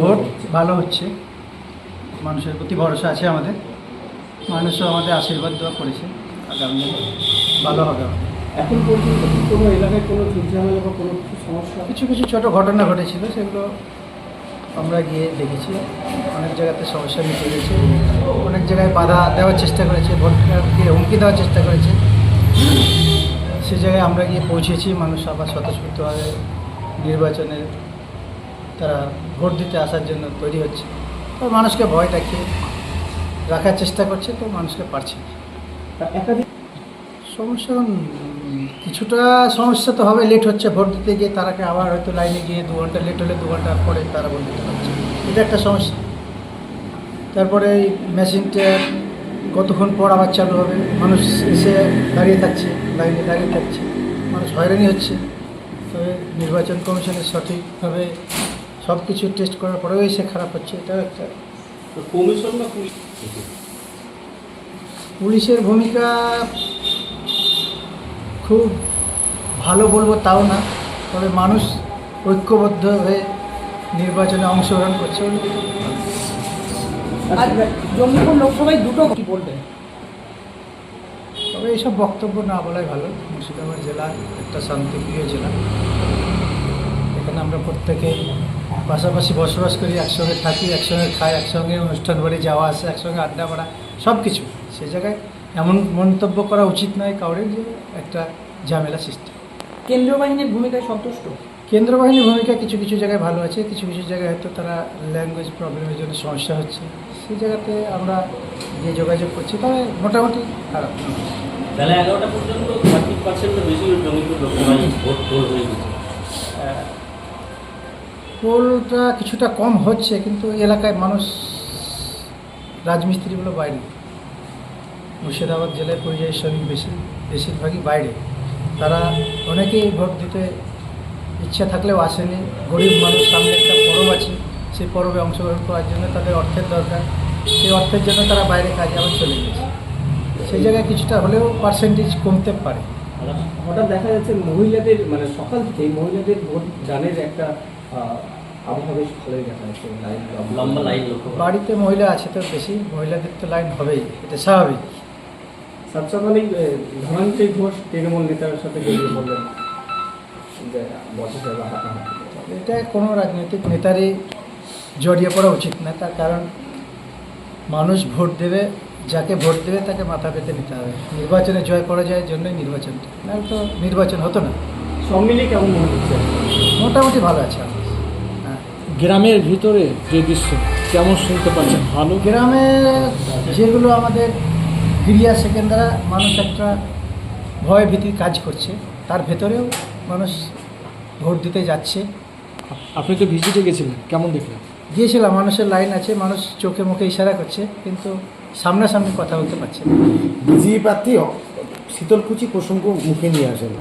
Vote ভালো হচ্ছে। মানুষের প্রতি ভরসা আছে আমাদের। মানুষও আমাদের আশীর্বাদ দেওয়া করেছে। আগামী দিনে ভালো হবে এখন পর্যন্ত কোনো এলাকায় কোনো ঝামেলা বা কোনো কিছু সমস্যা? কিছু কিছু ছোট ঘটনা ঘটেছিল সেগুলো আমরা গিয়ে দেখেছি। অনেক জায়গাতে সমস্যা মিটে গেছে। অনেক জায়গায় বাধা দেওয়ার চেষ্টা করেছে ভোটকে হুমকি দেওয়ার চেষ্টা করেছে। সে জায়গায় আমরা গিয়ে পৌঁছেছি। মানুষ আবার স্বতঃস্ফূর্তভাবে নির্বাচনে তারা ভোট দিতে আসার জন্য তৈরি হচ্ছে। তো মানুষকে ভয় দেখিয়ে রাখার চেষ্টা করছে তো মানুষকে পারছে না। তা একাধিক সমস্যা কিছুটা সমস্যা তো হবে লেট হচ্ছে ভোট দিতে গিয়ে তারাকে আবার হয়তো লাইনে গিয়ে দু ঘণ্টা লেট হলে দু ঘণ্টা পরে তারা ভোট দিতে পারছে। এটা একটা সমস্যা। তারপরে এই মেশিনটা কতক্ষণ পর আবার চালু হবে? মানুষ এসে দাঁড়িয়ে থাকছে লাইনে দাঁড়িয়ে থাকছে। মানুষ হয়রানি হচ্ছে। তবে নির্বাচন কমিশনের সঠিকভাবে সব কিছু টেস্ট করার পরেও এসে খারাপ হচ্ছে এটাও একটা। কমিশন বা পুলিশ? পুলিশের ভূমিকা খুব ভালো বলব তাও না তবে মানুষ ঐক্যবদ্ধ হয়ে নির্বাচনে অংশগ্রহণ করছে। আর লোকসভায় দুটো কি বলবেন? তবে এইসব বক্তব্য না বলাই ভালো মুর্শিদাবাদ জেলা একটা শান্তিপ্রিয় জেলা। এখানে আমরা প্রত্যেকে পাশাপাশি বসবাস করি একসঙ্গে থাকি একসঙ্গে খাই একসঙ্গে অনুষ্ঠান বাড়ি যাওয়া আসা একসঙ্গে আড্ডা মারা সব কিছু। সে জায়গায় এমন মন্তব্য করা উচিত নয় কাউরে যে একটা ঝামেলা সৃষ্টি। কেন্দ্রীয় বাহিনীর ভূমিকায় সন্তুষ্ট? কেন্দ্র বাহিনীর ভূমিকা কিছু কিছু জায়গায় ভালো আছে কিছু কিছু জায়গায় হয়তো তারা ল্যাঙ্গুয়েজ প্রবলেমের জন্য সমস্যা হচ্ছে। সেই জায়গাতে আমরা গিয়ে যোগাযোগ করছি তবে মোটামুটি খারাপ। বেলা এগারোটা পর্যন্ত থার্টি বেশি ভোট হয়ে গেছে। পোলটা কিছুটা কম হচ্ছে, কিন্তু এলাকায় মানুষ রাজমিস্ত্রিগুলো বাইরে। মুর্শিদাবাদ জেলায় পরিযায়ী শ্রমিক বেশি বেশিরভাগই বাইরে। তারা অনেকেই ভোট দিতে ইচ্ছা থাকলেও আসেনি। গরিব মানুষ, সামনে একটা পরব আছে। সেই পরবে অংশগ্রহণ করার জন্য তাদের অর্থের দরকার। সেই অর্থের জন্য তারা বাইরে কাজে আবার চলে গেছে। সেই জায়গায় কিছুটা হলেও পার্সেন্টেজ কমতে পারে। হঠাৎ দেখা যাচ্ছে মহিলাদের মানে সকাল থেকে মহিলাদের ভোট দানের একটা আবহাওয়া বেশ ভালোই দেখা যাচ্ছে লাইন লম্বা লাইন লক্ষ্য বাড়িতে মহিলা আছে তো বেশি মহিলাদের তো লাইন হবেই এটা স্বাভাবিক। সাত সকালেই ধনঞ্জয় ঘোষ তৃণমূল নেতার সাথে জড়িয়ে যে হাঁটাহাঁটি এটা কোনো রাজনৈতিক নেতারই জড়িয়ে পড়া উচিত না তার কারণ মানুষ ভোট দেবে যাকে ভোট দেবে তাকে মাথা পেতে নিতে হবে। নির্বাচনে জয় পরাজয়ের জন্যই নির্বাচনটা। নাহলে তো নির্বাচন হতো না। সব মিলিয়ে কেমন মনে হচ্ছে? মোটামুটি ভালো আছে। হ্যাঁ গ্রামের ভিতরে যে দৃশ্য কেমন শুনতে পাচ্ছেন? ভালো? গ্রামে যেগুলো আমাদের ক্রিয়া সেকেন্দারা মানুষ একটা ভয় ভীতির কাজ করছে তার ভেতরেও মানুষ ভোট দিতে যাচ্ছে। আপনি তো ভিজিটে গেছিলেন কেমন দেখলেন? গিয়েছিলাম মানুষের লাইন আছে মানুষ চোখে মুখে ইশারা করছে কিন্তু সামনাসামনি কথা বলতে পারছে না। বিজেপি প্রার্থী শীতলকুচি প্রসঙ্গ মুখে নিয়ে আসেন।